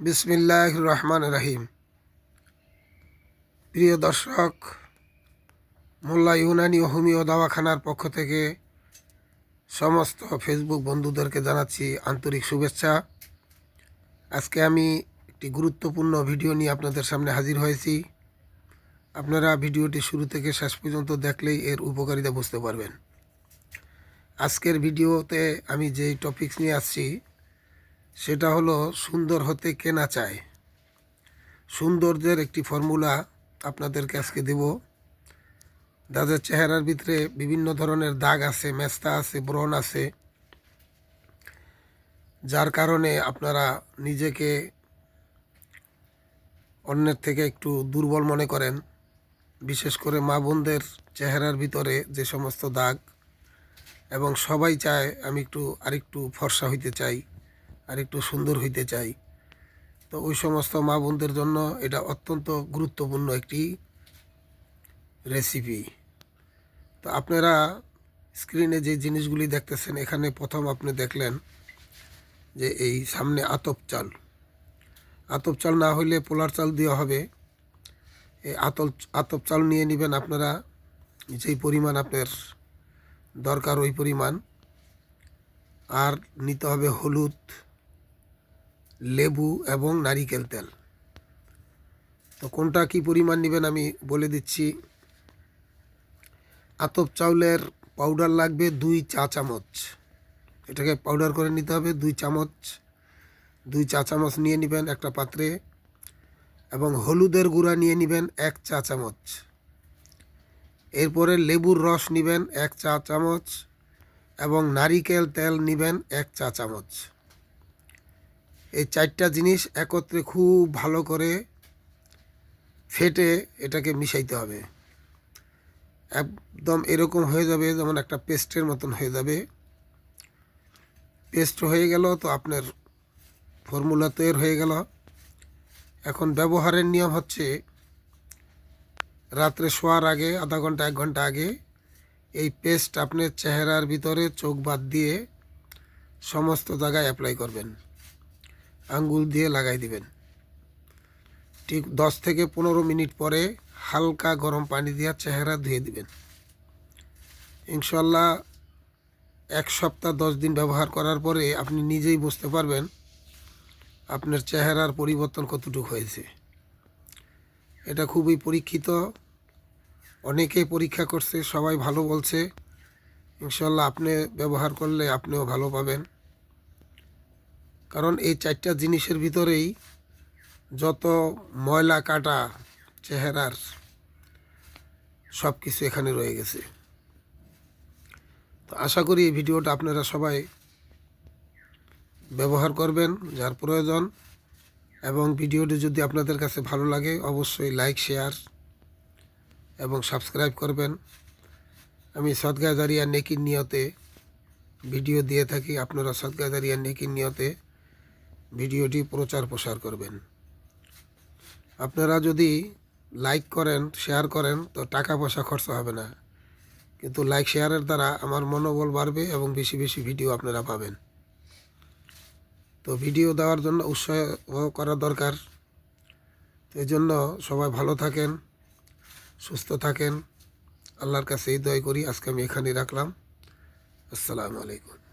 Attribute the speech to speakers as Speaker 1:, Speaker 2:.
Speaker 1: বিসমিল্লাহ রহমান রাহিম। প্রিয় দর্শক, মোল্লা ইউনানি ও হোমিও দাওয়াখানার পক্ষ থেকে সমস্ত ফেসবুক বন্ধুদেরকে জানাচ্ছি আন্তরিক শুভেচ্ছা। আজকে আমি একটি গুরুত্বপূর্ণ ভিডিও নিয়ে আপনাদের সামনে হাজির হয়েছি। আপনারা ভিডিওটি শুরু থেকে শেষ পর্যন্ত দেখলেই এর উপকারিতা বুঝতে পারবেন। আজকের ভিডিওতে আমি যেই টপিকস নিয়ে আসছি সেটা হলো সুন্দর হতে কেনা চায়। সৌন্দর্যের একটি ফর্মুলা আপনাদেরকে আজকে দেব। যাদের চেহারার ভিতরে বিভিন্ন ধরনের দাগ আছে, মেস্তা আছে, ব্রণ আছে, যার কারণে আপনারা নিজেকে অন্যের থেকে একটু দুর্বল মনে করেন। বিশেষ করে মা বোনদের চেহারার ভিতরে যে সমস্ত দাগ, এবং সবাই চায় আমি একটু আরেকটু ফর্সা হইতে চাই। আর একটু সুন্দর হইতে চাই। তো ওই সমস্ত মা বোনদের জন্য এটা অত্যন্ত গুরুত্বপূর্ণ একটি রেসিপি তো আপনারা স্ক্রিনে যে জিনিসগুলি দেখতেছেন, এখানে প্রথম আপনি দেখলেন যে এই সামনে আতপ চাল। আতপ চাল না হইলে পোলার চাল দেওয়া হবে। এই আতল, আতপ চাল নিয়ে নেবেন আপনারা, যেই পরিমাণ আপনার দরকার ওই পরিমাণ। আর নিতে হবে হলুদ লেবু এবং নারিকেল তেল। তো কোনটা কি পরিমাণ নেবেন আমি বলে দিচ্ছি। আতপ চাউলের পাউডার লাগবে দুই চা চামচ। এটাকে পাউডার করে নিতে হবে দুই চামচ। দুই চা চামচ নিয়ে নেবেন একটা পাত্রে এবং হলুদের গুঁড়া নিয়ে নেবেন এক চা চামচ। এরপরে লেবুর রস নেবেন এক চা চামচ এবং নারিকেল তেল নেবেন এক চা চামচ। এই চারটা জিনিস একত্রে খুব ভালো করে ফেটে এটাকে মিশাইতে হবে। একদম এরকম হয়ে যাবে যেমন একটা পেস্টের মতন হয়ে যাবে। পেস্ট হয়ে গেল তো আপনার ফর্মুলা তৈরি হয়ে গেল। এখন ব্যবহারের নিয়ম হচ্ছে রাত্রে শোয়ার আগে, আধা ঘণ্টা, এক ঘণ্টা আগে এই পেস্ট আপনার চেহারার ভিতরে চোখ বাদ দিয়ে সমস্ত জায়গায় অ্যাপ্লাই করবেন। আঙ্গুল দিয়ে লাগাই দিবেন। ঠিক দশ থেকে পনেরো মিনিট পরে হালকা গরম পানি দিয়ে চেহারা ধুয়ে দিবেন। ইনশাল্লাহ এক সপ্তাহ, দশ দিন ব্যবহার করার পরে আপনি নিজেই বুঝতে পারবেন আপনার চেহারার পরিবর্তন কতটুকু হয়েছে। এটা খুবই পরীক্ষিত। অনেকেই পরীক্ষা করছে, সবাই ভালো বলছে। ইনশাল্লাহ আপনি ব্যবহার করলে আপনিও ভালো পাবেন। কারণ এই চারটা জিনিসের ভিতরেই যত ময়লা কাটা, চেহারার সব কিছু এখানে রয়ে গেছে। তো আশা করি এই ভিডিওটা আপনারা সবাই ব্যবহার করবেন, যার প্রয়োজন। এবং ভিডিওটি যদি আপনাদের কাছে ভালো লাগে, অবশ্যই লাইক, শেয়ার এবং সাবস্ক্রাইব করবেন। আমি সদগাদারিয়া নেকির নিয়তে ভিডিও দিয়ে থাকি। আপনারা সদগাদারিয়া নেকির নিয়তে ভিডিওটি প্রচার প্রসার করবেন। আপনারা যদি লাইক করেন, শেয়ার করেন, তো টাকা পয়সা খরচ হবে না। কিন্তু লাইক শেয়ারের দ্বারা আমার মনোবল বাড়বে এবং বেশি বেশি ভিডিও আপনারা পাবেন। তো ভিডিও দেওয়ার জন্য উৎসাহ করা দরকার। এই জন্য সবাই ভালো থাকেন, সুস্থ থাকেন। আল্লাহর কাছে এই দয় করি। আজকে আমি এখানেই রাখলাম। আসসালামু আলাইকুম।